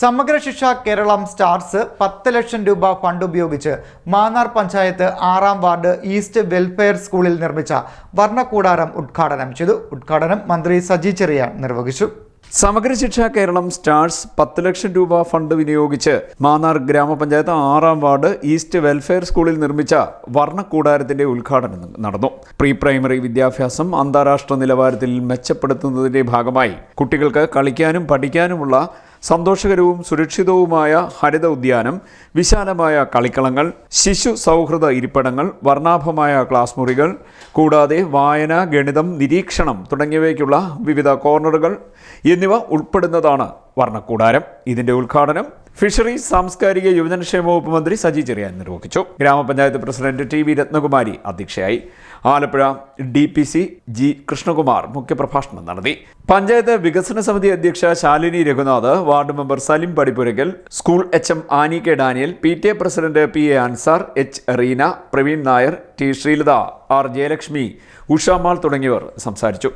സമഗ്ര ശിക്ഷ കേരളം സ്റ്റാർസ് പത്ത് ലക്ഷം രൂപ ഫണ്ട് ഉപയോഗിച്ച് മാന്നാർ പഞ്ചായത്ത് ആറാം വാർഡ് ഈസ്റ്റ് വെൽഫെയർ സ്കൂളിൽ നിർമ്മിച്ച വർണക്കൂടാരം ഉദ്ഘാടനം ചെയ്തു. ഉദ്ഘാടനം മന്ത്രി സജി ചെറിയാൻ നിർവഹിച്ചു. സമഗ്ര ശിക്ഷ കേരളം സ്റ്റാർസ് പത്ത് ലക്ഷം രൂപ ഫണ്ട് വിനിയോഗിച്ച് മാന്നാർ ഗ്രാമപഞ്ചായത്ത് ആറാം വാർഡ് ഈസ്റ്റ് വെൽഫെയർ സ്കൂളിൽ നിർമ്മിച്ച വർണക്കൂടാരത്തിന്റെ ഉദ്ഘാടനം നടന്നു. പ്രീ പ്രൈമറി വിദ്യാഭ്യാസം അന്താരാഷ്ട്ര നിലവാരത്തിൽ മെച്ചപ്പെടുത്തുന്നതിന്റെ ഭാഗമായി കുട്ടികൾക്ക് കളിക്കാനും പഠിക്കാനുമുള്ള സന്തോഷകരവും സുരക്ഷിതവുമായ ഹരിത ഉദ്യാനം വിശാലമായ കളിക്കളങ്ങൾ ശിശു സൗഹൃദ ഇരിപ്പിടങ്ങൾ വർണാഭമായ ക്ലാസ് മുറികൾ കൂടാതെ വായന ഗണിതം നിരീക്ഷണം തുടങ്ങിയവയ്ക്കുള്ള വിവിധ കോർണറുകൾ എന്നിവ ഉൾപ്പെടുന്നതാണ് വർണക്കൂടാരം. ഇതിന്റെ ഉദ്ഘാടനം ഫിഷറീസ് സാംസ്കാരിക യുവജനക്ഷേമ വകുപ്പ് മന്ത്രി സജി ചെറിയാൻ നിർവഹിച്ചു. ഗ്രാമപഞ്ചായത്ത് പ്രസിഡന്റ് ടി വി രത്നകുമാരി അധ്യക്ഷയായി. Alappuzha D P C G Krishnakumar മുഖ്യപ്രഭാഷണം നടത്തി. പഞ്ചായത്ത് വികസന സമിതി അധ്യക്ഷ Shalini Raghunath ward member Salim Padippurakal school H M Annie K Daniel P T A president P A Ansar H Reena Praveen Nair T Sreelatha R Jayalakshmi Ushamal തുടങ്ങിയവർ സംസാരിച്ചു.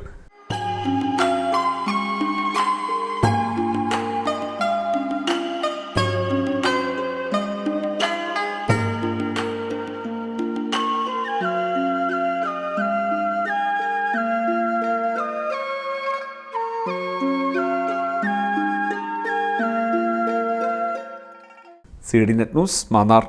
C D net news Mannar